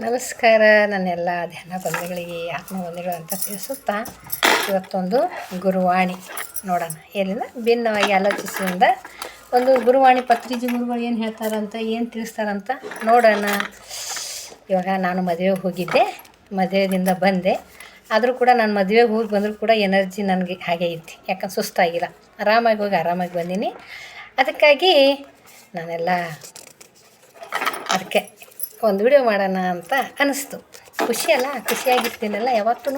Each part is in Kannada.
ನಮಸ್ಕಾರ ನನ್ನೆಲ್ಲ ಧ್ಯಾನ ಬಂಧುಗಳಿಗೆ, ಆತ್ಮ ಬಂಧುಗಳು ಅಂತ ತಿಳಿಸುತ್ತಾ ಇವತ್ತೊಂದು ಗುರುವಾಣಿ ನೋಡೋಣ. ಏನಿಲ್ಲ, ಭಿನ್ನವಾಗಿ ಆಲೋಚಿಸಿದ ಒಂದು ಗುರುವಾಣಿ ಪತ್ರಿಜಿ ಗುರುಗಳು ಏನು ಹೇಳ್ತಾರಂತ, ಏನು ತಿಳಿಸ್ತಾರಂತ ನೋಡೋಣ. ಇವಾಗ ನಾನು ಮದುವೆಗೆ ಹೋಗಿದ್ದೆ, ಮದುವೆದಿಂದ ಬಂದೆ. ಆದರೂ ಕೂಡ ನಾನು ಮದುವೆಗೆ ಹೋಗಿ ಬಂದರೂ ಕೂಡ ಎನರ್ಜಿ ನನಗೆ ಹಾಗೆ ಐತಿ, ಯಾಕಂದ್ರೆ ಸುಸ್ತಾಗಿಲ್ಲ. ಆರಾಮಾಗಿ ಹೋಗಿ ಆರಾಮಾಗಿ ಬಂದೀನಿ. ಅದಕ್ಕಾಗಿ ನಾನೆಲ್ಲ ಅದಕ್ಕೆ ಒಂದು ವಿಡಿಯೋ ಮಾಡೋಣ ಅಂತ ಅನ್ನಿಸ್ತು ಖುಷಿ ಅಲ್ಲ? ಖುಷಿಯಾಗಿರ್ತೀನಲ್ಲ ಯಾವತ್ತೂ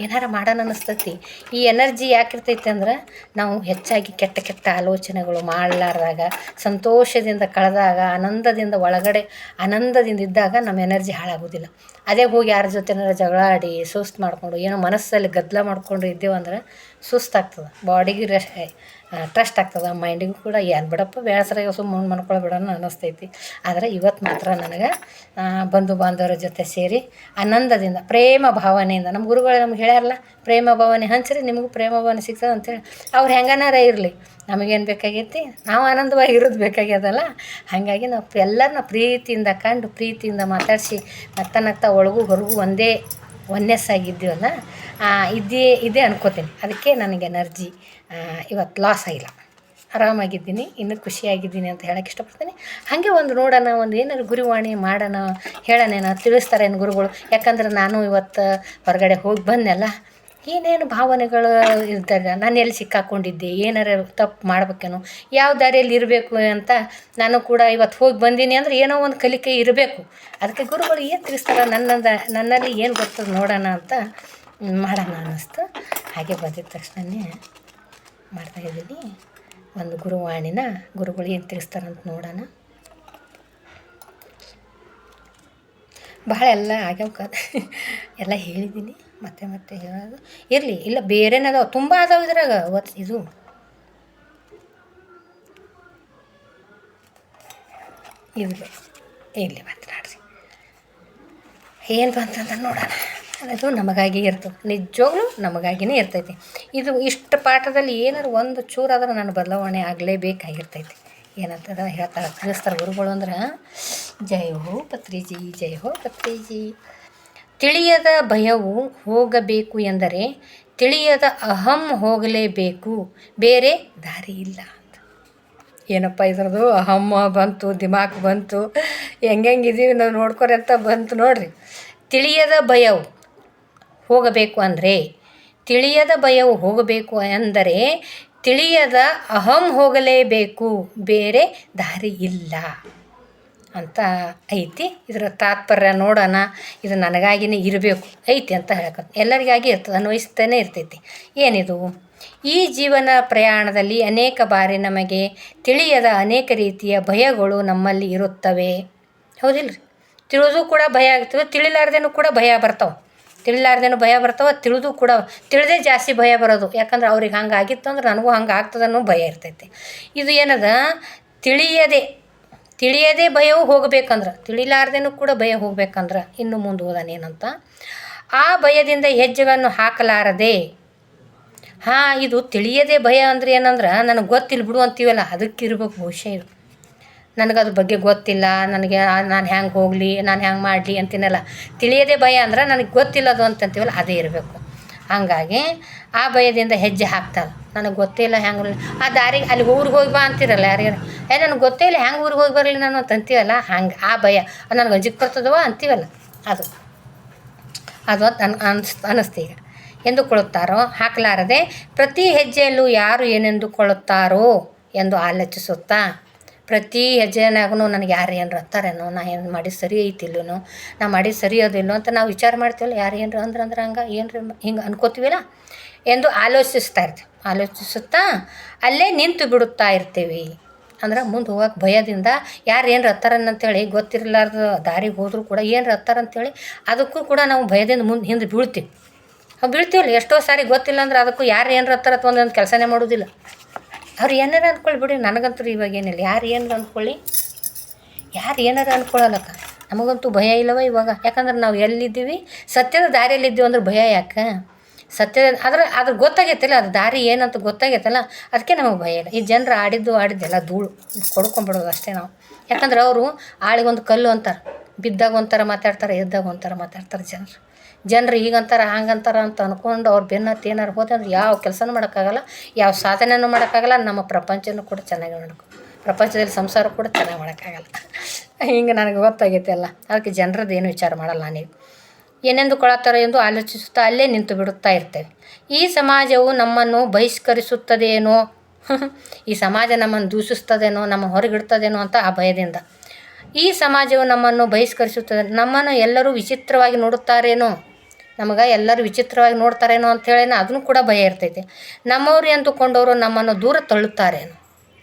ಏನಾರ ಮಾಡೋಣ ಅನ್ನಿಸ್ತೈತಿ ಈ ಎನರ್ಜಿ ಯಾಕಿರ್ತೈತಿ ಅಂದ್ರೆ ನಾವು ಹೆಚ್ಚಾಗಿ ಕೆಟ್ಟ ಕೆಟ್ಟ ಆಲೋಚನೆಗಳು ಮಾಡಲಾರ್ದಾಗ, ಸಂತೋಷದಿಂದ ಕಳೆದಾಗ, ಆನಂದದಿಂದ ಒಳಗಡೆ, ಆನಂದದಿಂದ ಇದ್ದಾಗ ನಮ್ಮ ಎನರ್ಜಿ ಹಾಳಾಗೋದಿಲ್ಲ. ಅದೇ ಹೋಗಿ ಯಾರ ಜೊತೆನಾರ ಜಗಳ ಆಡಿ, ಸುಸ್ತು ಮಾಡಿಕೊಂಡು, ಏನೋ ಮನಸ್ಸಲ್ಲಿ ಗದ್ದಲ ಮಾಡಿಕೊಂಡು ಇದ್ದೇವಂದ್ರೆ ಸುಸ್ತಾಗ್ತದೆ. ಬಾಡಿಗೆ ರೆಸ್ಟ್ ಟ್ರಸ್ಟ್ ಆಗ್ತದೆ. ಮೈಂಡಿಗೂ ಕೂಡ ಏನು ಬಿಡಪ್ಪ, ಬೇಸರ ಸುಮ್ಮನೆ ಮನ್ಕೊಳ್ಳೋ ಬಿಡೋಣ ಅನ್ನಿಸ್ತೈತಿ ಆದರೆ ಇವತ್ತು ಮಾತ್ರ ನನಗೆ ಬಂಧು ಬಾಂಧವರ ಜೊತೆ ಸೇರಿ ಆನಂದದಿಂದ, ಪ್ರೇಮ ಭಾವನೆಯಿಂದ ನಮ್ಮ ಗುರುಗಳು ನಮ್ಗೆ ಹೇಳ್ಯಾರಲ್ಲ, ಪ್ರೇಮ ಭಾವನೆ ಹಂಚ್ರಿ, ನಿಮಗೂ ಪ್ರೇಮ ಭಾವನೆ ಸಿಗ್ತದೆ ಅಂತೇಳಿ ಅವ್ರು ಹೆಂಗನಾರ ಇರಲಿ. ನಮಗೇನು ಬೇಕಾಗೈತಿ? ನಾವು ಆನಂದವಾಗಿ ಇರೋದು ಬೇಕಾಗ್ಯದಲ್ಲ. ಹಾಗಾಗಿ ನಾವು ಎಲ್ಲರನ್ನ ಪ್ರೀತಿಯಿಂದ ಕಂಡು, ಪ್ರೀತಿಯಿಂದ ಮಾತಾಡಿಸಿ ನಗ್ತಾ ಒಳಗೂ ಹೊರಗೂ ಒಂದೇ ಒನ್ನೆಸ್ ಆಗಿದ್ದೀವಲ್ಲ ಇದೇ ಇದೇ ಅನ್ಕೋತೀನಿ. ಅದಕ್ಕೆ ನನಗೆ ಎನರ್ಜಿ ಇವತ್ತು ಲಾಸ್ ಆಗಿಲ್ಲ. ಆರಾಮಾಗಿದ್ದೀನಿ, ಇನ್ನೂ ಖುಷಿಯಾಗಿದ್ದೀನಿ ಅಂತ ಹೇಳಕ್ಕೆ ಇಷ್ಟಪಡ್ತೀನಿ. ಹಾಗೆ ಒಂದು ನೋಡೋಣ, ಒಂದು ಏನಾದ್ರು ಗುರುವಾಣಿ ಮಾಡೋಣ, ಹೇಳೋಣ ತಿಳಿಸ್ತಾರೇನು ಗುರುಗಳು. ಯಾಕಂದ್ರೆ ನಾನು ಇವತ್ತು ಹೊರಗಡೆ ಹೋಗಿ ಬಂದೆಲ್ಲ ಏನೇನು ಭಾವನೆಗಳು ಇದ್ದಾಗ ನಾನು ಎಲ್ಲಿ ಸಿಕ್ಕಾಕೊಂಡಿದ್ದೆ? ಏನಾರ ತಪ್ಪು ಮಾಡ್ಬೇಕೇನೋ? ಯಾವ ದಾರಿಯಲ್ಲಿ ಇರಬೇಕು ಅಂತ ನಾನು ಕೂಡ ಇವತ್ತು ಹೋಗಿ ಬಂದೀನಿ ಅಂದ್ರೆ ಏನೋ ಒಂದು ಕಲಿಕೆ ಇರಬೇಕು. ಅದಕ್ಕೆ ಗುರುಗಳು ಏನು ತಿಳಿಸ್ತಾರೆ? ನನ್ನದ, ನನ್ನಲ್ಲಿ ಏನು ಬರ್ತದೆ ನೋಡೋಣ ಅಂತ ಮಾಡೋಣ ಅನ್ನಿಸ್ತು. ಹಾಗೆ ಬಂದಿದ ತಕ್ಷಣನೇ ಮಾಡ್ತಾಯಿದ್ದೀನಿ ಒಂದು ಗುರುವಾಣಿನ ಗುರುಗಳು ಏನು ತಿಳಿಸ್ತಾರಂತ ನೋಡೋಣ. ಭಾಳ ಎಲ್ಲ ಆಗ್ಯಾವ ಎಲ್ಲ ಹೇಳಿದ್ದೀನಿ. ಮತ್ತೆ ಮತ್ತೆ ಹೇಳೋದು. ಇರಲಿ, ಇಲ್ಲ ಬೇರೆನದಾವ ತುಂಬ ಅದಾವ ಇದ್ರಾಗ ಒತ್ತು ಇದು. ಇರಲಿ ಇರಲಿ ಮಾತನಾಡ್ರಿ ಏನು ಬಂತಂತ ನೋಡೋಣ. ಅದು ನಮಗಾಗಿ ಇರ್ತದೆ. ನಿಜವಾಗ್ಲೂ ನಮಗಾಗಿನೇ ಇರ್ತೈತಿ. ಇದು ಇಷ್ಟು ಪಾಠದಲ್ಲಿ ಏನಾರು ಒಂದು ಚೂರಾದ್ರೆ ನಾನು ಬದಲಾವಣೆ ಆಗಲೇಬೇಕಾಗಿರ್ತೈತಿ. ಏನಂತದ ಹೇಳ್ತಾರೆ ತಿಳಿಸ್ತಾರೆ ಗುರುಗಳು ಅಂದ್ರೆ, ಜೈ ಹೋ ಪತ್ರಿಜಿ, ಜೈ ಹೋ ಪತ್ರಿಜಿ. ತಿಳಿಯದ ಭಯವು ಹೋಗಬೇಕು ಎಂದರೆ ತಿಳಿಯದ ಅಹಂ ಹೋಗಲೇಬೇಕು, ಬೇರೆ ದಾರಿ ಇಲ್ಲ ಅಂತ. ಏನಪ್ಪ ಇದ್ರದ್ದು? ಅಹಂ ಬಂತು, ದಿಮಾಕ್ ಬಂತು, ಹೆಂಗೆಂಗಿದೀವಿ ನಾವು ನೋಡ್ಕೊರಿ ಅಂತ ಬಂತು ನೋಡ್ರಿ. ತಿಳಿಯದ ಭಯವು ಹೋಗಬೇಕು ಅಂದರೆ, ತಿಳಿಯದ ಭಯವು ಹೋಗಬೇಕು ಅಂದರೆ ತಿಳಿಯದ ಅಹಂ ಹೋಗಲೇಬೇಕು, ಬೇರೆ ದಾರಿ ಇಲ್ಲ. ಅಂತ ಐತಿ. ಇದರ ತಾತ್ಪರ್ಯ ನೋಡೋಣ. ಇದು ನನಗಾಗಿನೇ ಇರಬೇಕು. ಐತಿ ಅಂತ ಹೇಳ್ಕೊ ಎಲ್ಲರಿಗಾಗಿ ಇರ್ತದೆ. ಅನ್ವಯಿಸ್ತಾನೆ ಇರ್ತೈತಿ. ಏನಿದು? ಈ ಜೀವನ ಪ್ರಯಾಣದಲ್ಲಿ ಅನೇಕ ಬಾರಿ ನಮಗೆ ತಿಳಿಯದ ಅನೇಕ ರೀತಿಯ ಭಯಗಳು ನಮ್ಮಲ್ಲಿ ಇರುತ್ತವೆ. ಹೌದಿಲ್ಲ ರೀ ತಿಳಿದು ಕೂಡ ಭಯ ಆಗ್ತವೆ ತಿಳಿಲಾರ್ದೇನೂ ಕೂಡ ಭಯ ಬರ್ತಾವೆ. ತಿಳಿಲಾರ್ದೇನು ಭಯ ಬರ್ತಾವೆ, ತಿಳಿದು ಕೂಡ ತಿಳಿದೇ ಜಾಸ್ತಿ ಭಯ ಬರೋದು. ಯಾಕಂದ್ರೆ ಅವ್ರಿಗೆ ಹಂಗೆ ಆಗಿತ್ತು ಅಂದ್ರೆ ನನಗೂ ಹಂಗೆ ಆಗ್ತದೆ ಅನ್ನೋ ಭಯ ಇರ್ತೈತಿ. ಇದು ಏನದ? ತಿಳಿಯದೆ ತಿಳಿಯದೇ ಭಯವು ಹೋಗಬೇಕಂದ್ರೆ, ತಿಳಿಲಾರ್ದೇನೂ ಕೂಡ ಭಯ ಹೋಗ್ಬೇಕಂದ್ರೆ ಇನ್ನು ಮುಂದೆ ಹೋದಾನೇನಂತ ಆ ಭಯದಿಂದ ಹೆಜ್ಜೆಗಳನ್ನು ಹಾಕಲಾರದೆ, ಹಾಂ, ಇದು ತಿಳಿಯದೆ ಭಯ ಅಂದ್ರೆ ಏನಂದ್ರೆ ನನಗೆ ಗೊತ್ತಿಲ್ಲ ಬಿಡು ಅಂತೀವಲ್ಲ, ಅದಕ್ಕಿರ್ಬೇಕು ಬಹುಶಃ ಇದು. ನನಗೆ ಅದ್ರ ಬಗ್ಗೆ ಗೊತ್ತಿಲ್ಲ, ನನಗೆ ನಾನು ಹ್ಯಾಂಗೆ ಹೋಗಲಿ, ನಾನು ಹ್ಯಾಂಗೆ ಮಾಡಲಿ ಅಂತೀನಲ್ಲ, ತಿಳಿಯದೆ ಭಯ ಅಂದ್ರೆ ನನಗೆ ಗೊತ್ತಿಲ್ಲದು ಅಂತಂತೀವಲ್ಲ ಅದೇ ಇರಬೇಕು. ಹಾಗಾಗಿ ಆ ಭಯದಿಂದ ಹೆಜ್ಜೆ ಹಾಕ್ತಾರೆ. ನನಗೆ ಗೊತ್ತಿಲ್ಲ ಹೆಂಗೆ ಆ ದಾರಿಗೆ ಅಲ್ಲಿ ಊರಿಗೆ ಹೋಗಿ ಬಾ ಅಂತಿರಲ್ಲ ಯಾರ್ಯಾರು? ಏ, ನನಗೆ ಗೊತ್ತೇ ಇಲ್ಲ ಹೆಂಗೆ ಊರಿಗೆ ಹೋಗಿ ಬರಲಿ ನಾನು ಅಂತ ಅಂತೀವಲ್ಲ? ಹಂಗೆ ಆ ಭಯ. ನನಗೆ ಅಂಜಿಕ್ ಬರ್ತದವ ಅಂತೀವಲ್ಲ? ಅದು. ಅದು ಅನ್ ಅನ್ಸ್ ಅನ್ನಿಸ್ತು ಈಗ. ಎಂದುಕೊಳ್ಳುತ್ತಾರೋ? ಹಾಕಲಾರದೆ ಪ್ರತಿ ಹೆಜ್ಜೆಯಲ್ಲೂ ಯಾರು ಏನೆಂದುಕೊಳ್ಳುತ್ತಾರೋ ಎಂದು ಆಲೋಚಿಸುತ್ತಾ ಪ್ರತಿ ಹೆಜ್ಜೆನಾಗೂ ನನಗೆ ಯಾರು ಏನಾರು ಅತ್ತಾರೇನೋ ನಾ ಏನು ಮಾಡಿ ಸರಿ ಐತಿಲ್ಲೋ ನಾ ಮಾಡಿ ಸರಿ ಅದಿಲ್ಲೋ ಅಂತ ನಾವು ವಿಚಾರ ಮಾಡ್ತೀವಲ್ಲ, ಯಾರು ಏನರ ಅಂದ್ರೆ ಅಂದ್ರೆ ಹಂಗೆ, ಏನ್ರ ಹಿಂಗೆ ಅನ್ಕೋತೀವಲ್ಲ ಎಂದು ಆಲೋಚಿಸ್ತಾ ಇರ್ತೀವಿ. ಆಲೋಚಿಸುತ್ತಾ ಅಲ್ಲೇ ನಿಂತು ಬಿಡುತ್ತಾ ಇರ್ತೀವಿ. ಅಂದ್ರೆ ಮುಂದೆ ಹೋಗಕ್ಕೆ ಭಯದಿಂದ ಯಾರು ಏನು ಅಂತೇಳಿ ಗೊತ್ತಿರಲಾರ್ದ ದಾರಿಗೆ ಹೋದರೂ ಕೂಡ ಏನು ಅಂತೇಳಿ ಅದಕ್ಕೂ ಕೂಡ ನಾವು ಭಯದಿಂದ ಮುಂದೆ ಹಿಂದೆ ಬೀಳ್ತೀವಿ. ಬೀಳ್ತೀವಲ್ಲ, ಎಷ್ಟೋ ಸಾರಿ ಗೊತ್ತಿಲ್ಲ ಅಂದ್ರೆ ಅದಕ್ಕೂ ಯಾರು ಏನು ಹತ್ತಾರ ಅಥವಾ ಒಂದೊಂದು ಕೆಲಸನೇ ಮಾಡೋದಿಲ್ಲ. ಅವ್ರು ಏನಾರ ಅಂದ್ಕೊಳ್ಳಿ ಬಿಡಿ ನನಗಂತೂ ಇವಾಗ ಏನಿಲ್ಲ. ಯಾರು ಏನಾರ ಅಂದ್ಕೊಳ್ಳಿ ಯಾರು ಏನಾರ ಅಂದ್ಕೊಳ್ಳೋಲ್ಲಕ್ಕ ನಮಗಂತೂ ಭಯ ಇಲ್ಲವ ಇವಾಗ. ಯಾಕಂದ್ರೆ ನಾವು ಎಲ್ಲಿದ್ದೀವಿ? ಸತ್ಯದ ದಾರಿಯಲ್ಲಿದ್ದೀವಿ ಅಂದ್ರೆ ಭಯ ಯಾಕೆ? ಸತ್ಯದ ಆದ್ರೆ ಅದ್ರ ಗೊತ್ತಾಗೈತಲ್ಲ, ಅದು ದಾರಿ ಏನಂತ ಗೊತ್ತಾಗೈತಲ್ಲ ಅದಕ್ಕೆ ನಮಗೆ ಭಯ ಇಲ್ಲ. ಈ ಜನರು ಆಡಿದ್ದು ಆಡಿದ್ದೆಲ್ಲ ಧೂಳು. ಕೊಡ್ಕೊಂಬಿಡೋದು ಅಷ್ಟೇ ನಾವು. ಯಾಕಂದ್ರೆ ಅವರು ಆಳಿಗೊಂದು ಕಲ್ಲು ಅಂತಾರೆ, ಬಿದ್ದಾಗ ಒಂಥರ ಮಾತಾಡ್ತಾರೆ, ಎದ್ದಾಗ ಒಂಥರ ಮಾತಾಡ್ತಾರೆ ಜನರು. ಜನರು ಈಗಂತಾರೆ, ಹಂಗಂತಾರ ಅಂತ ಅಂದ್ಕೊಂಡು ಅವ್ರು ಬೆನ್ನತ್ತಿ ಏನಾರು ಹೋದೆ ಅಂದ್ರೆ ಯಾವ ಕೆಲಸನೂ ಮಾಡೋಕ್ಕಾಗಲ್ಲ, ಯಾವ ಸಾಧನೆನೂ ಮಾಡೋಕ್ಕಾಗಲ್ಲ, ನಮ್ಮ ಪ್ರಪಂಚನೂ ಕೂಡ ಚೆನ್ನಾಗಿ ಮಾಡಬೇಕು ಪ್ರಪಂಚದಲ್ಲಿ ಸಂಸಾರ ಕೂಡ ಚೆನ್ನಾಗಿ ಮಾಡೋಕ್ಕಾಗಲ್ಲ. ಹಿಂಗೆ ನನಗೆ ಗೊತ್ತಾಗೈತೆ ಅಲ್ಲ, ಅದಕ್ಕೆ ಜನರದ್ದು ಏನು ವಿಚಾರ ಮಾಡಲ್ಲ ನಾನೀಗ ಏನೆಂದು ಕೊಳತ್ತಾರೋ ಎಂದು ಆಲೋಚಿಸುತ್ತಾ ಅಲ್ಲೇ ನಿಂತು ಬಿಡುತ್ತಾ ಇರ್ತೇವೆ. ಈ ಸಮಾಜವು ನಮ್ಮನ್ನು ಬಹಿಷ್ಕರಿಸುತ್ತದೇನೋ ಈ ಸಮಾಜ ನಮ್ಮನ್ನು ದೂಷಿಸ್ತದೇನೋ ನಮ್ಮ ಹೊರಗಿಡ್ತದೇನೋ ಅಂತ ಆ ಭಯದಿಂದ. ಈ ಸಮಾಜವು ನಮ್ಮನ್ನು ಬಹಿಷ್ಕರಿಸುತ್ತದೆ, ನಮ್ಮನ್ನು ಎಲ್ಲರೂ ವಿಚಿತ್ರವಾಗಿ ನೋಡುತ್ತಾರೇನೋ? ನಮಗೆ ಎಲ್ಲರೂ ವಿಚಿತ್ರವಾಗಿ ನೋಡ್ತಾರೇನೋ ಅಂಥೇಳೇನೋ ಅದನ್ನು ಕೂಡ ಭಯ ಇರ್ತೈತಿ. ನಮ್ಮವ್ರಿ ಅಂದುಕೊಂಡವರು ನಮ್ಮನ್ನು ದೂರ ತಳ್ಳುತ್ತಾರೇನು?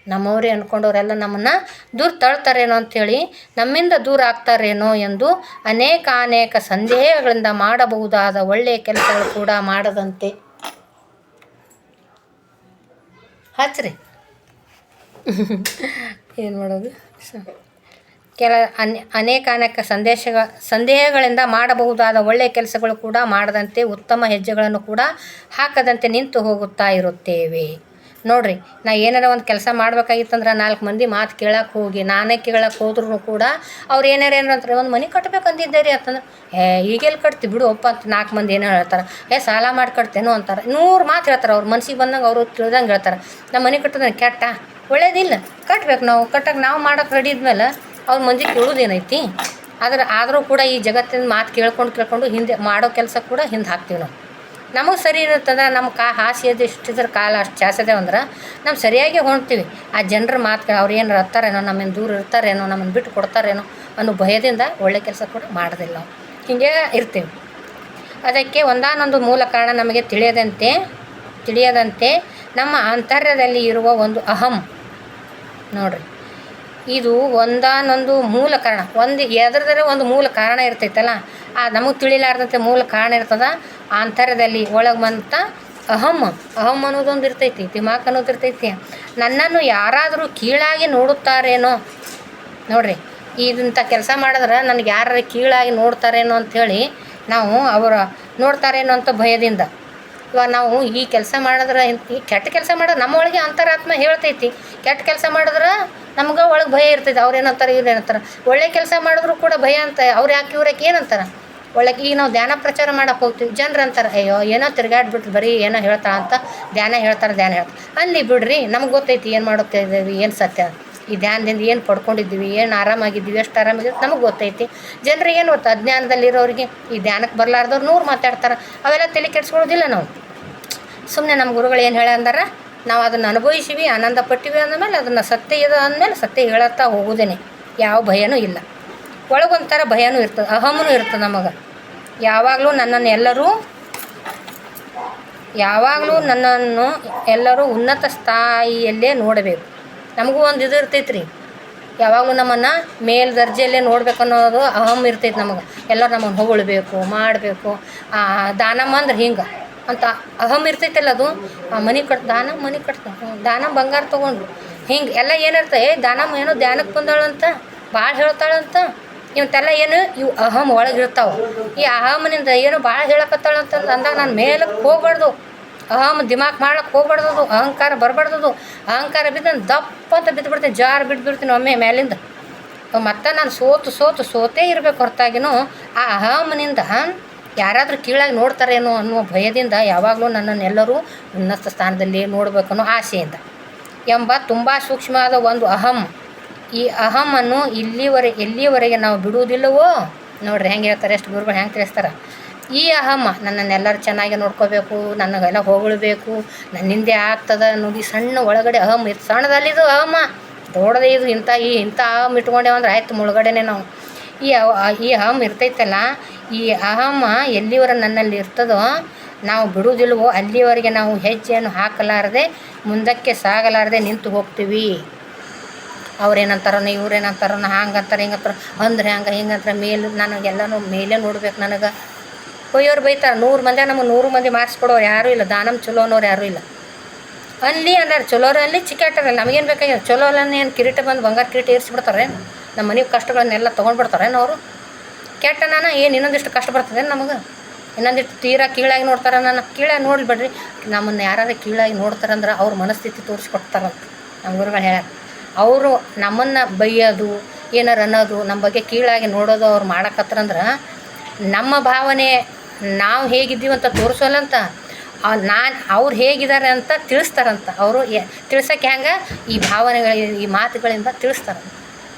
ನಮ್ಮವ್ರಿ ಅಂದ್ಕೊಂಡವರೆಲ್ಲ ನಮ್ಮನ್ನು ದೂರ ತಳ್ತಾರೇನೋ ಅಂಥೇಳಿ ನಮ್ಮಿಂದ ದೂರ ಆಗ್ತಾರೇನೋ ಎಂದು ಅನೇಕ ಅನೇಕ ಸಂದೇಹಗಳಿಂದ ಮಾಡಬಹುದಾದ ಒಳ್ಳೆಯ ಕೆಲಸಗಳು ಕೂಡ ಮಾಡದಂತೆ. ಹಚ್ಚ್ರಿ ಏನು ಮಾಡೋದು? ಕೆಲ ಅನೆ, ಅನೇಕ ಅನೇಕ ಸಂದೇಶಗಳ ಸಂದೇಹಗಳಿಂದ ಮಾಡಬಹುದಾದ ಒಳ್ಳೆಯ ಕೆಲಸಗಳು ಕೂಡ ಮಾಡದಂತೆ ಉತ್ತಮ ಹೆಜ್ಜೆಗಳನ್ನು ಕೂಡ ಹಾಕದಂತೆ ನಿಂತು ಹೋಗುತ್ತಾ ಇರುತ್ತೇವೆ. ನೋಡ್ರಿ, ನಾ ಏನಾರ ಒಂದು ಕೆಲಸ ಮಾಡ್ಬೇಕಾಗಿತ್ತಂದ್ರೆ ನಾಲ್ಕು ಮಂದಿ ಮಾತು ಕೇಳಕ್ಕೆ ಹೋಗಿ, ನಾನೇ ಕೇಳಕ್ಕೆ ಹೋದ್ರೂ ಕೂಡ ಅವ್ರು ಏನಾರ ಅಂತಾರೆ, ಒಂದು ಮನೆ ಕಟ್ಬೇಕು ಅಂದಿದ್ದೆ ರೀ ಅಂತಂದ್ರೆ, ಏ ಈಗೆಲ್ಲಿ ಕಟ್ತಿ ಬಿಡು ಒಪ್ಪ ಅಂತ ನಾಲ್ಕು ಮಂದಿ ಏನೋ ಹೇಳ್ತಾರೆ, ಏ, ಸಾಲ ಮಾಡಿ ಕಟ್ತೇನೋ ಅಂತಾರೆ. ನೂರು ಮಾತು ಹೇಳ್ತಾರೆ ಅವ್ರ ಮನ್ಸಿಗೆ ಬಂದಂಗೆ ಅವರು ತಿಳಿದಂಗೆ ಹೇಳ್ತಾರೆ. ನಮ್ಮ ಮನೆ ಕಟ್ಟೋದನ್ನ ಕೆಟ್ಟ, ಒಳ್ಳೇದಿಲ್ಲ, ಕಟ್ಬೇಕು ನಾವು ಕಟ್ಟಕ್ಕೆ ನಾವು ಮಾಡೋಕೆ ರೆಡಿ ಇದ್ಮೇಲೆ ಅವ್ರ ಮಂದಿ ಕೇಳೋದೇನೈತಿ ಆದ್ರೆ ಆದರೂ ಕೂಡ ಈ ಜಗತ್ತಿನ ಮಾತು ಕೇಳ್ಕೊಂಡು ಕೇಳ್ಕೊಂಡು ಹಿಂದೆ ಮಾಡೋ ಕೆಲಸ ಕೂಡ ಹಿಂದೆ ಹಾಕ್ತೀವಿ ನಾವು. ನಮಗೆ ಸರಿ ಇರುತ್ತಂದ್ರೆ ನಮ್ಮ ಕಾ ಹಾಸಿಗೆ ಎಷ್ಟಿದ್ರೆ ಕಾಲ ಅಷ್ಟು ಚಾಸದೇವು ಅಂದ್ರೆ ನಾವು ಸರಿಯಾಗಿ ಹೊಣ್ತೀವಿ. ಆ ಜನರ ಮಾತು ಅವ್ರು ಏನಾರು ಹತ್ತಾರೇನೋ, ನಮ್ಮಿಂದ ದೂರ ಇರ್ತಾರೇನೋ ನಮ್ಮನ್ನು ಬಿಟ್ಟು ಕೊಡ್ತಾರೇನೋ ಅನ್ನೋ ಭಯದಿಂದ ಒಳ್ಳೆ ಕೆಲಸ ಕೂಡ ಮಾಡೋದಿಲ್ಲ ನಾವು. ಹೀಗೆ ಇರ್ತೀವಿ. ಅದಕ್ಕೆ ಒಂದಾನೊಂದು ಮೂಲ ಕಾರಣ ನಮಗೆ ತಿಳಿಯದಂತೆ ತಿಳಿಯದಂತೆ ನಮ್ಮ ಆಂತರ್ಯದಲ್ಲಿ ಇರುವ ಒಂದು ಅಹಂ. ನೋಡ್ರಿ. ಇದು ಒಂದಾನೊಂದು ಮೂಲ ಕಾರಣ. ಒಂದು ಎದ್ರದರೆ ಒಂದು ಮೂಲ ಕಾರಣ ಇರ್ತೈತಲ್ಲ, ಆ ನಮಗೆ ತಿಳಿಲಾರ್ದಂತೆ ಮೂಲ ಕಾರಣ ಇರ್ತದ. ಆಂತರ್ಯದಲ್ಲಿ ಒಳಗೆ ಬಂತ ಅಹಂ. ಅಹಂ ಅನ್ನೋದೊಂದು ಇರ್ತೈತಿ, ದಿಮಾಕ್ ಅನ್ನೋದು ಇರ್ತೈತಿ. ನನ್ನನ್ನು ಯಾರಾದರೂ ಕೀಳಾಗಿ ನೋಡುತ್ತಾರೇನೋ, ನೋಡ್ರಿ ಇದಂಥ ಕೆಲಸ ಮಾಡಿದ್ರೆ ನನಗೆ ಯಾರು ಕೀಳಾಗಿ ನೋಡ್ತಾರೇನೋ ಅಂಥೇಳಿ ನಾವು ಅವರ ನೋಡ್ತಾರೇನೋ ಅಂತ ಭಯದಿಂದ ಇವಾಗ ನಾವು ಈ ಕೆಲಸ ಮಾಡಿದ್ರೆ ಈ ಕೆಟ್ಟ ಕೆಲಸ ಮಾಡಿದ್ರೆ ನಮ್ಮ ಒಳಗೆ ಅಂತರಾತ್ಮ ಹೇಳ್ತೈತಿ. ಕೆಟ್ಟ ಕೆಲಸ ಮಾಡಿದ್ರೆ ನಮ್ಗೆ ಒಳಗೆ ಭಯ ಇರ್ತೈತಿ. ಅವ್ರು ಏನಂತಾರೆ, ಇವ್ರು ಏನಂತಾರೆ. ಒಳ್ಳೆ ಕೆಲಸ ಮಾಡಿದ್ರು ಕೂಡ ಭಯ ಅಂತ ಅವ್ರು ಯಾಕೆ ಇವ್ರಕ್ಕೆ ಏನಂತಾರೆ? ಒಳ್ಳೆ ಈಗ ನಾವು ಧ್ಯಾನ ಪ್ರಚಾರ ಮಾಡಕ್ಕೆ ಹೋಗ್ತೀವಿ. ಜನರು ಅಂತಾರೆ, ಅಯ್ಯೋ, ಏನೋ ತಿರ್ಗಾಡ್ಬಿಟ್ರು, ಬರೀ ಏನೋ ಹೇಳ್ತಾಳೆ ಅಂತ ಧ್ಯಾನ ಹೇಳ್ತಾರೆ ಧ್ಯಾನ ಹೇಳ್ತಾರೆ ಅಲ್ಲಿ ಬಿಡ್ರಿ, ನಮ್ಗೆ ಗೊತ್ತೈತಿ ಏನು ಮಾಡುತ್ತಾ ಇದ್ದೀವಿ, ಏನು ಸತ್ಯ ಈ ಧ್ಯಾನದಿಂದ ಏನು ಪಡ್ಕೊಂಡಿದ್ದೀವಿ, ಏನು ಆರಾಮಾಗಿದ್ದೀವಿ, ಎಷ್ಟು ಆರಾಮಾಗಿದ್ದೀವಿ ನಮಗೆ ಗೊತ್ತೈತಿ. ಜನರಿಗೆ ಏನು ಗೊತ್ತಾ? ಅಜ್ಞಾನದಲ್ಲಿರೋರಿಗೆ ಈ ಧ್ಯಾನಕ್ಕೆ ಬರಲಾರ್ದವ್ರು ನೂರು ಮಾತಾಡ್ತಾರೆ. ಅವೆಲ್ಲ ತಲೆ ಕೆಡ್ಸ್ಕೊಳ್ಳೋದಿಲ್ಲ ನಾವು. ಸುಮ್ಮನೆ ನಮ್ಮ ಗುರುಗಳು ಏನು ಹೇಳ ಅಂದಾರ, ನಾವು ಅದನ್ನು ಅನುಭವಿಸಿವಿ, ಆನಂದ ಪಟ್ಟಿವಿ ಅಂದಮೇಲೆ ಅದನ್ನು ಸತ್ಯ ಇದೆ ಅಂದಮೇಲೆ ಸತ್ಯ ಹೇಳುತ್ತಾ ಹೋಗೋದೇನೆ. ಯಾವ ಭಯನೂ ಇಲ್ಲ. ಒಳಗೊಂಥರ ಭಯನೂ ಇರ್ತದೆ ಅಹಮನೂ ಇರ್ತದೆ ನಮಗೆ. ಯಾವಾಗಲೂ ನನ್ನನ್ನು ಎಲ್ಲರೂ, ಯಾವಾಗಲೂ ನನ್ನನ್ನು ಎಲ್ಲರೂ ಉನ್ನತ ಸ್ಥಾಯಿಯಲ್ಲೇ ನೋಡಬೇಕು. ನಮಗೂ ಒಂದು ಇದು ಇರ್ತೈತೆ ರೀ ಯಾವಾಗಲೂ ನಮ್ಮನ್ನು ಮೇಲ್ ದರ್ಜೆಯಲ್ಲೇ ನೋಡ್ಬೇಕು ಅನ್ನೋದು ಅಹಮ್ ಇರ್ತೈತೆ ನಮಗೆ. ಎಲ್ಲರೂ ನಮ್ಮನ್ನು ಹೊಗಳ್ಬೇಕು, ಮಾಡಬೇಕು. ದಾನಮ್ಮ ಅಂದ್ರೆ ಹಿಂಗೆ. ಅಂತ ಅಹಂ ಇರ್ತೈತಲ್ಲ ಅದು? ಆ ಮನೆ ಕಟ್, ದಾನ ಮನೆ ಕಟ್ತ ದಾನ ಬಂಗಾರ ತೊಗೊಂಡು ಹಿಂಗೆ ಎಲ್ಲ ಏನಿರ್ತ, ಏ ದಾನಮ್ಮ ಏನೋ ಧ್ಯಾನಕ್ಕೆ ಬಂದಾಳಂತ ಭಾಳ ಹೇಳ್ತಾಳಂತ ಇವಂತೆಲ್ಲ ಏನು ಇವು ಅಹಂ ಒಳಗಿರ್ತಾವೆ ಈ ಅಹಮನಿಂದ ಏನು ಭಾಳ ಹೇಳಕತ್ತಾಳಂತ ಅಂದಾಗ ನಾನು ಮೇಲಕ್ಕೆ ಹೋಗ್ಬಾರ್ದು. ಅಹಂ ದಿಮಾಕ್ ಮಾಡ್ಲಕ್ಕೆ ಹೋಗ್ಬಾರ್ದು ಅಹಂಕಾರ ಬರಬಾರ್ದು ಅಹಂಕಾರ ಬಿದ್ದು ನಾನು ದಪ್ಪ ಅಂತ ಬಿದ್ದುಬಿಡ್ತೀನಿ ಬಿಡ್ತೀನಿ ಜಾರು ಬಿದ್ದು ಬಿಡ್ತೀನಿ ಒಮ್ಮೆ ಮೇಲಿಂದ. ಮತ್ತೆ ನಾನು ಸೋತು ಸೋತು ಸೋತೇ ಇರಬೇಕು ಹೊರತಾಗಿನೂ, ಆ ಅಹಮನಿಂದ ಯಾರಾದರೂ ಕೀಳಾಗಿ ನೋಡ್ತಾರೇನೋ ಅನ್ನುವ ಭಯದಿಂದ ಯಾವಾಗಲೂ ನನ್ನನ್ನೆಲ್ಲರೂ ಉನ್ನತ ಸ್ಥಾನದಲ್ಲಿ ನೋಡಬೇಕು ಅನ್ನೋ ಆಸೆಯಿಂದ. ಎಂಬ ತುಂಬ ಸೂಕ್ಷ್ಮವಾದ ಒಂದು ಅಹಂ. ಈ ಅಹಮನ್ನು ಇಲ್ಲಿವರೆ, ಎಲ್ಲಿವರೆಗೆ ನಾವು ಬಿಡುವುದಿಲ್ಲವೋ? ನೋಡ್ರಿ ಹೆಂಗೆ ಹೇಳ್ತಾರೆ, ಎಷ್ಟು ಗುರುಗಳು ಹೆಂಗೆ ತಿಳಿಸ್ತಾರೆ? ಈ ಅಹಮ ನನ್ನನ್ನೆಲ್ಲರೂ ಚೆನ್ನಾಗಿ ನೋಡ್ಕೋಬೇಕು ನನಗೆಲ್ಲ ಹೊಗಳಬೇಕು, ನನ್ನಿಂದೆ ಆಗ್ತದ ಅನ್ನೋದು ಸಣ್ಣ ಒಳಗಡೆ ಅಹಮ್ ಇದು ಸಣ್ಣದಲ್ಲಿದು ಅಹಮ ದೊಡ್ಡದೇ ಇದು ಇಂಥ, ಈ ಇಂಥ ಅಹಮ್ ಇಟ್ಕೊಂಡೇವಂದ್ರೆ ಆಯ್ತು ಮುಳುಗಡೆನೆ ನಾವು. ಈ ಈ ಅಹಂ ಇರ್ತೈತಲ್ಲ, ಈ ಅಹಮ ಎಲ್ಲಿವರ ನನ್ನಲ್ಲಿ ಇರ್ತದೋ, ನಾವು ಬಿಡುವುದಿಲ್ವೋ ಅಲ್ಲಿವರೆಗೆ ನಾವು ಹೆಜ್ಜೆಯನ್ನು ಹಾಕಲಾರದೆ, ಮುಂದಕ್ಕೆ ಸಾಗಲಾರದೆ ನಿಂತು ಹೋಗ್ತೀವಿ. ಅವ್ರೇನಂತಾರನ, ಇವ್ರೇನಂತಾರನ ಹಂಗೆ ಅಂತಾರೆ ಹಿಂಗೆ ಅಂತಾರೆ ಅಂದ್ರೆ ಹಂಗೆ ಹಿಂಗಂತಾರೆ ಮೇಲೆ ಮೇಲೆ ನನಗೆಲ್ಲನೂ ಮೇಲೆ ನೋಡ್ಬೇಕು ನನಗೆ. ಕೊಯ್ಯೋರು ಬೈತಾರೆ, ನೂರು ಮಂದಿ ನಮಗೆ ನೂರು ಮಂದಿ ಮಾರ್ಕ್ಸ್ ಕೊಡೋರು ಯಾರೂ ಇಲ್ಲ ದಾನಮ್ ಚಲೋ ಅನ್ನೋರು ಯಾರೂ ಇಲ್ಲ. ಅಲ್ಲಿ ಅಂದ್ರೆ ಚಲೋರು ಅಲ್ಲಿ ಚಿಕ್ಕಾಟರಲ್ಲ ನಮಗೇನು ಬೇಕಾಗಿಲ್ಲ, ಚಲೋ ಅಲ್ಲ ಏನು ಕಿರೀಟ ಬಂದು ಬಂಗಾರ ಕಿರೀಟ ಏರಿಸ್ಬಿಡ್ತಾರೆ ನಮ್ಮ ಮನೆ ಕಷ್ಟಗಳನ್ನೆಲ್ಲ ತೊಗೊಂಡ್ಬಿಡ್ತಾರೆ ಅವರು. ಕೆಟ್ಟ ನಾನು ಏನು ಇನ್ನೊಂದಿಷ್ಟು ಕಷ್ಟ ಬರ್ತದೆ ನಮಗೆ? ಇನ್ನೊಂದಿಷ್ಟು ತೀರಾ ಕೀಳಾಗಿ ನೋಡ್ತಾರೆ ನಾನು. ಕೀಳಾಗಿ ನೋಡ್ಬೇಡ್ರಿ. ನಮ್ಮನ್ನು ಯಾರು ಕೀಳಾಗಿ ನೋಡ್ತಾರಂದ್ರೆ ಅವ್ರ ಮನಸ್ಥಿತಿ ತೋರಿಸ್ಕೊಡ್ತಾರಂತ ನಮ್ಮ ಗುರುಗಳು ಹೇಳ್ಯಾರ. ಅವರು ನಮ್ಮನ್ನು ಬೈಯೋದು, ಏನಾರು ಅನ್ನೋದು, ನಮ್ಮ ಬಗ್ಗೆ ಕೀಳಾಗಿ ನೋಡೋದು ಅವ್ರು ಮಾಡಕತ್ರಂದ್ರೆ ನಮ್ಮ ಭಾವನೆ ನಾವು ಹೇಗಿದ್ದೀವಿ ಅಂತ ತೋರಿಸೋಲ್ಲಂತ ನಾನು ಅವ್ರು ಹೇಗಿದ್ದಾರೆ ಅಂತ ತಿಳಿಸ್ತಾರಂತ. ಅವರು ತಿಳಿಸೋಕೆ ಹೆಂಗೆ ಈ ಭಾವನೆಗಳ, ಈ ಮಾತುಗಳಿಂದ ತಿಳಿಸ್ತಾರೆ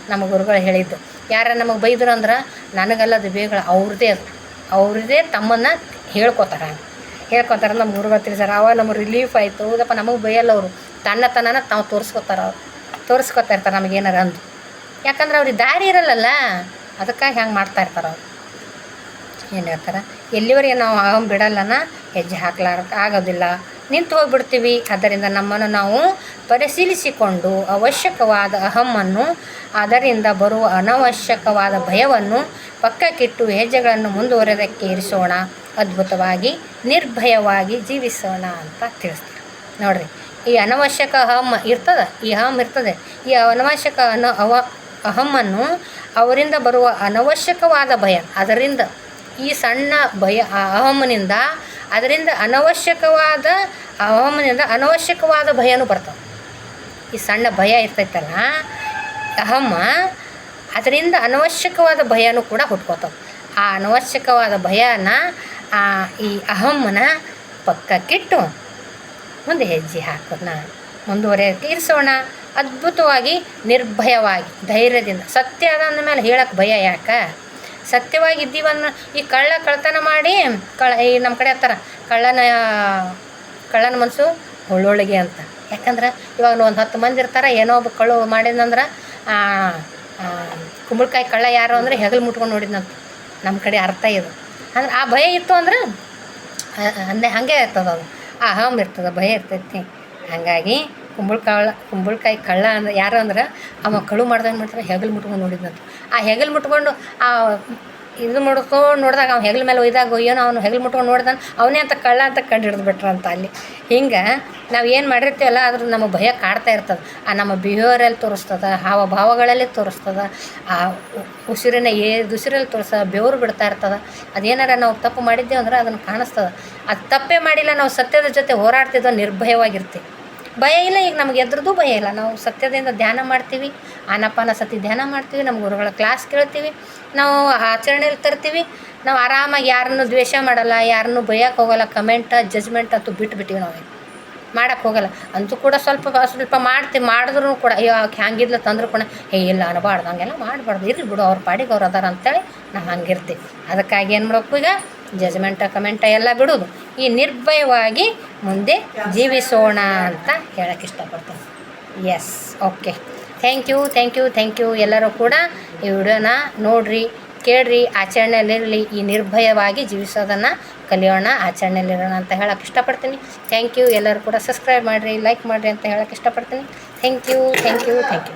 ನಮ್ಮ ಗುರುಗಳು ಹೇಳಿದ್ದು. ಯಾರ ನಮಗೆ ಬೈದ್ರು ಅಂದ್ರೆ ನನಗಲ್ಲದು ಬೇಗಳ, ಅವ್ರದ್ದೇ ಅದು. ಅವ್ರದ್ದೇ ತಮ್ಮನ್ನು ಹೇಳ್ಕೊತಾರೆ. ಹೇಳ್ಕೊತಾರೆ ನಮ್ಮ ಗುರುಗಳು ತಿಳಿಸಾರ ಅವಾಗ ನಮಗೆ ರಿಲೀಫ್ ಆಯಿತು. ಹೌದಪ್ಪ, ನಮಗೆ ಬೈಯಲ್ಲ ಅವರು. ತನ್ನ ತನನ ತಾವು ತೋರಿಸ್ಕೊತಾರ. ಅವ್ರು ತೋರಿಸ್ಕೊತಾ ಇರ್ತಾರೆ ನಮಗೆ ಏನಾರ ಅಂದು ಯಾಕಂದ್ರೆ ಅವ್ರಿಗೆ ದಾರಿ ಇರಲ್ಲಲ್ಲ ಅದಕ್ಕಾಗಿ ಹ್ಯಾಂಗೆ ಮಾಡ್ತಾ ಇರ್ತಾರೆ ಅವ್ರು. ಏನು ಹೇಳ್ತಾರೆ? ಎಲ್ಲಿವರೆಗೆ ನಾವು ಆಗ ಬಿಡಲ್ಲನ? ಹೆಜ್ಜೆ ಹಾಕ್ಲಾರ ಆಗೋದಿಲ್ಲ. ನಿಂತು ಹೋಗ್ಬಿಡ್ತೀವಿ. ಅದರಿಂದ ನಮ್ಮನ್ನು ನಾವು ಪರಿಶೀಲಿಸಿಕೊಂಡು ಅವಶ್ಯಕವಾದ ಅಹಮ್ಮನ್ನು, ಅದರಿಂದ ಬರುವ ಅನವಶ್ಯಕವಾದ ಭಯವನ್ನು ಪಕ್ಕಕ್ಕಿಟ್ಟು ಹೆಜ್ಜೆಗಳನ್ನು ಮುಂದುವರೆದಕ್ಕೆ ಇರಿಸೋಣ. ಅದ್ಭುತವಾಗಿ, ನಿರ್ಭಯವಾಗಿ ಜೀವಿಸೋಣ ಅಂತ ತಿಳಿಸ್ತಾರೆ. ನೋಡ್ರಿ, ಈ ಅನವಶ್ಯಕ ಅಹಮ್ಮ ಇರ್ತದೆ? ಈ ಅಹಮ್ ಇರ್ತದೆ. ಈ ಅನವಶ್ಯಕ ಅನ ಅವ ಅಹಮ್ಮನ್ನು ಅವರಿಂದ ಬರುವ ಅನವಶ್ಯಕವಾದ ಭಯ, ಅದರಿಂದ ಈ ಸಣ್ಣ ಭಯ ಆ ಅಹಮ್ಮನಿಂದ ಅದರಿಂದ ಅನವಶ್ಯಕವಾದ ಅಹಮ್ಮನಿಂದ ಅನವಶ್ಯಕವಾದ ಭಯನೂ ಬರ್ತವೆ. ಈ ಸಣ್ಣ ಭಯ ಇರ್ತೈತಲ್ಲ ಅಹಮ್ಮ ಅದರಿಂದ ಅನವಶ್ಯಕವಾದ ಭಯನೂ ಕೂಡ ಹುಟ್ಕೋತಾವೆ. ಆ ಅನವಶ್ಯಕವಾದ ಭಯನ, ಆ ಈ ಅಹಮ್ಮನ ಪಕ್ಕಕ್ಕಿಟ್ಟು ಮುಂದೆ ಹೆಜ್ಜೆ ಹಾಕೋಣ ಮುಂದುವರೆಯೋಕ್ಕೆ ಇರಿಸೋಣ. ಅದ್ಭುತವಾಗಿ, ನಿರ್ಭಯವಾಗಿ, ಧೈರ್ಯದಿಂದ, ಸತ್ಯ ಅದ ಮೇಲೆ ಹೇಳಕ್ಕೆ ಭಯ ಯಾಕೆ? ಸತ್ಯವಾಗಿ ಇದ್ದೀವನ್ನ ಈ ಕಳ್ಳ ಕಳ್ತನ ಮಾಡಿ ಕಳ ಈ ನಮ್ಮ ಕಡೆ ಹತ್ತಾರ, ಕಳ್ಳನ ಕಳ್ಳನ ಮನಸ್ಸು ಒಳ್ಳೊಳಗೆ ಅಂತ. ಯಾಕಂದ್ರೆ ಇವಾಗ ಒಂದು ಹತ್ತು ಮಂದಿ ಇರ್ತಾರೆ, ಏನೋ ಒಬ್ಬ ಕಳ್ಳು ಮಾಡಿದ್ನಂದ್ರೆ ಕುಂಬಳಕಾಯಿ ಕಳ್ಳ ಯಾರು ಅಂದರೆ ಹೆಗಲು ಮುಟ್ಕೊಂಡು ನೋಡಿದ್ನಂತ. ನಮ್ಮ ಕಡೆ ಅರ್ಥ ಇದು. ಅಂದ್ರೆ ಆ ಭಯ ಇತ್ತು ಅಂದ್ರೆ ಅಂದೆ ಹಾಗೆ ಇರ್ತದೆ ಅದು. ಆ ಹಮ್ ಇರ್ತದೆ, ಭಯ ಇರ್ತೈತಿ. ಹಾಗಾಗಿ ಕುಂಬಳಕಾಳ ಕುಂಬಳಕಾಯಿ ಕಳ್ಳ ಅಂದ್ರೆ ಯಾರು ಅಂದ್ರೆ ಅವ ಮಕ್ಕಳು ಮಾಡ್ದಾಗ ಮಾಡ್ತಾರೆ, ಹೆಗಲು ಮುಟ್ಕೊಂಡು ನೋಡಿದ್ನಂತ. ಆ ಹೆಗಲು ಮುಟ್ಕೊಂಡು ಆ ಇದು ಮಾಡ್ಕೊಂಡು ನೋಡಿದಾಗ ಅವ್ನು ಹೆಗಲ ಮೇಲೆ ಒಯ್ದಾಗ ಏನೋ ಅವನು ಹೆಗಲು ಮುಟ್ಕೊಂಡು ನೋಡ್ದಾನ, ಅವನೇ ಅಂತ ಕಳ್ಳ ಅಂತ ಕಂಡು ಹಿಡಿದ್ಬಿಟ್ರ ಬಿಟ್ರಂತ ಅಲ್ಲಿ. ಹಿಂಗೆ ನಾವು ಏನು ಮಾಡಿರ್ತೀವಲ್ಲ ಅದ್ರ ನಮ್ಮ ಭಯ ಕಾಡ್ತಾ ಇರ್ತದೆ. ಆ ನಮ್ಮ ಬಿಹೇವಿಯರಲ್ಲಿ ತೋರಿಸ್ತದೆ, ಹಾವ ಭಾವಗಳಲ್ಲಿ ತೋರಿಸ್ತದೆ, ಆ ಉಸಿರಿನ ಏ ಉಸಿರಲ್ಲಿ ತೋರಿಸ್ತದೆ ಬೆವರು ಬಿಡ್ತಾ ಇರ್ತದೆ. ಅದೇನಾರ ನಾವು ತಪ್ಪು ಮಾಡಿದ್ದೇವೆ ಅಂದ್ರೆ ಅದನ್ನು ಕಾಣಿಸ್ತದೆ. ಅದು ತಪ್ಪೇ ಮಾಡಿಲ್ಲ, ನಾವು ಸತ್ಯದ ಜೊತೆ ಹೋರಾಡ್ತಿದ್ದೋ ನಿರ್ಭಯವಾಗಿರ್ತೀವಿ. ಭಯ ಇಲ್ಲ, ಈಗ ನಮ್ಗೆ ಎದ್ರದ್ದು ಭಯ ಇಲ್ಲ. ನಾವು ಸತ್ಯದಿಂದ ಧ್ಯಾನ ಮಾಡ್ತೀವಿ. ಆನಪಾನ ಸತಿ ಧ್ಯಾನ ಮಾಡ್ತೀವಿ. ನಮ್ಮ ಗುರುಗಳ ಕ್ಲಾಸ್ ಕೇಳ್ತೀವಿ. ನಾವು ಆಚರಣೆಯಲ್ಲಿ ತರ್ತೀವಿ. ನಾವು ಆರಾಮಾಗಿ ಯಾರನ್ನು ದ್ವೇಷ ಮಾಡಲ್ಲ, ಯಾರನ್ನು ಬೈಯಕ್ಕೆ ಹೋಗಲ್ಲ. ಕಮೆಂಟ್ ಜಜ್ಮೆಂಟ್ ಅಂತೂ ಬಿಟ್ಬಿಟ್ಟಿವಿ ನಾವು. ಮಾಡಕ್ಕೆ ಹೋಗಲ್ಲ. ಅಂತೂ ಕೂಡ ಸ್ವಲ್ಪ ಸ್ವಲ್ಪ ಮಾಡ್ತೀವಿ. ಮಾಡಿದ್ರು ಕೂಡ, ಅಯ್ಯೋ ಹ್ಯಾಂಗಿದ್ಲು ತಂದ್ರು ಕೂಡ ಹೇ ಇಲ್ಲ, ಅನ್ಬಾರ್ದು. ಹಂಗೆಲ್ಲ ಮಾಡಬಾರ್ದು. ಇರಲಿ ಬಿಡು, ಅವ್ರ ಪಾಡಿಗೆ ಅವ್ರು ಅದಾರ ಅಂತೇಳಿ ನಾವು ಹಂಗಿರ್ತೀವಿ. ಅದಕ್ಕಾಗಿ ಏನು ಮಾಡಬೇಕು ಈಗ? ಜಜ್ಮೆಂಟ ಕಮೆಂಟ ಎಲ್ಲ ಬಿಡೋದು. ಈ ನಿರ್ಭಯವಾಗಿ ಮುಂದೆ ಜೀವಿಸೋಣ ಅಂತ ಹೇಳಕ್ಕೆ ಇಷ್ಟಪಡ್ತೀನಿ. Yes okay thank you thank you thank you ಎಲ್ಲರೂ ಕೂಡ ಈ ವಿಡಿಯೋನ ನೋಡ್ರಿ, ಕೇಳ್ರಿ, ಆಚರಣೆಯಲ್ಲಿರಲಿ, ಈ ನಿರ್ಭಯವಾಗಿ ಜೀವಿಸೋದನ್ನು ಕಲಿಯೋಣ, ಆಚರಣೆಯಲ್ಲಿರೋಣ ಅಂತ ಹೇಳಕ್ಕೆ ಇಷ್ಟಪಡ್ತೀನಿ. ಥ್ಯಾಂಕ್ ಯು ಎಲ್ಲರೂ ಕೂಡ ಸಬ್ಸ್ಕ್ರೈಬ್ ಮಾಡಿರಿ ಲೈಕ್ ಮಾಡಿರಿ ಅಂತ ಹೇಳಕ್ಕೆ ಇಷ್ಟಪಡ್ತೀನಿ. Thank you thank you thank you